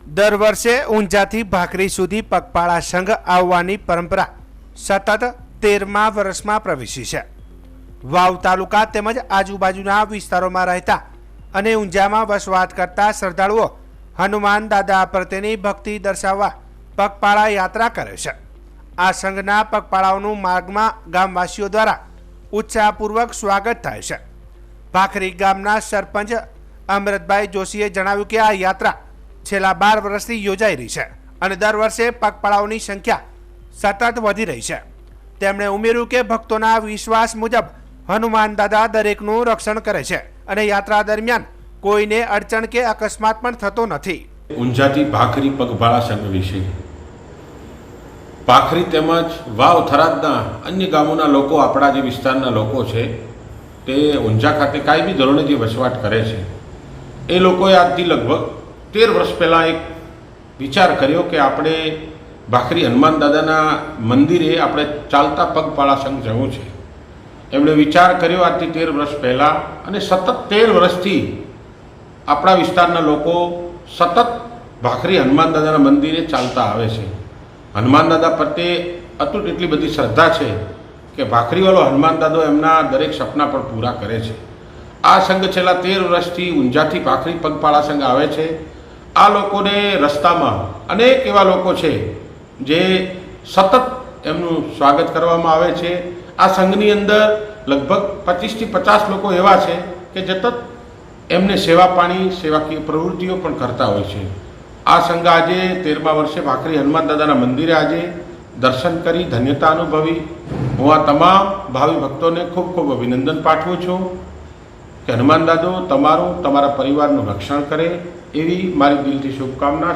દર વર્ષે ઊંઝાથી ભાખરી સુધી પગપાળા સંઘ આવવાની પરંપરા સતત તેરમા વર્ષમાં પ્રવેશી છે. વાવ તાલુકા તેમજ આજુબાજુના વિસ્તારોમાં રહેતા અને ઊંઝામાં વસવાટ કરતા શ્રદ્ધાળુઓ હનુમાન દાદા પ્રત્યેની ભક્તિ દર્શાવવા પગપાળા યાત્રા કરે છે. આ સંઘના પગપાળાઓનું માર્ગમાં ગામવાસીઓ દ્વારા ઉત્સાહપૂર્વક સ્વાગત થાય છે. ભાખરી ગામના સરપંચ અમૃતભાઈ જોશીએ જણાવ્યું કે આ યાત્રા છેલ્લા બાર વર્ષથી યોજાઈ રહી છે અને દર વર્ષે પગપાળાઓની સંખ્યા સતત વધી રહી છે. તેમણે ઉમેર્યું કે ભક્તોના વિશ્વાસ મુજબ હનુમાન દાદા દરેકનું રક્ષણ કરે છે અને યાત્રા દરમિયાન કોઈને અડચણ કે અકસ્માત પણ થતો નથી. ઊંઝાથી ભાખરી પગભાળા સંઘ વિશે. ભાખરી તેમજ વાવ થરાદના અન્ય ગામોના લોકો આપણા જે વિસ્તારના લોકો છે, તે ઊંઝા ખાતે કાયમી ધોરણે જે વસવાટ કરે છે, એ લોકોએ આજથી લગભગ તેર વર્ષ પહેલાં એક વિચાર કર્યો કે આપણે ભાખરી હનુમાન દાદાના મંદિરે આપણે ચાલતા પગપાળા સંઘ જવું છે. એમણે વિચાર કર્યો આજથી તેર વર્ષ પહેલાં અને સતત તેર વર્ષથી આપણા વિસ્તારના લોકો સતત ભાખરી હનુમાન દાદાના મંદિરે ચાલતા આવે છે. હનુમાન દાદા પ્રત્યે અતૂટ એટલી બધી શ્રદ્ધા છે કે ભાખરીવાળો હનુમાન દાદો એમના દરેક સપના પણ પૂરા કરે છે. આ સંઘ છેલ્લા તેર વર્ષથી ઊંઝાથી ભાખરી પગપાળા સંઘ આવે છે. આ લોકોને રસ્તામાં અનેક એવા લોકો છે જે સતત એમનું સ્વાગત કરવામાં આવે છે. આ સંઘની અંદર લગભગ પચીસથી પચાસ લોકો એવા છે કે જતત એમને સેવા પાણી, સેવાકીય પ્રવૃત્તિઓ પણ કરતા હોય છે. આ સંઘ આજે તેરમા વર્ષે ભાખરી હનુમાન દાદાના મંદિરે આજે દર્શન કરી, ધન્યતા અનુભવી. હું આ તમામ ભાવિ ભક્તોને ખૂબ ખૂબ અભિનંદન પાઠવું છું. કે હનુમાન દાદો તમારું તમારા પરિવારનું રક્ષણ કરે એવી મારી દિલથી શુભકામના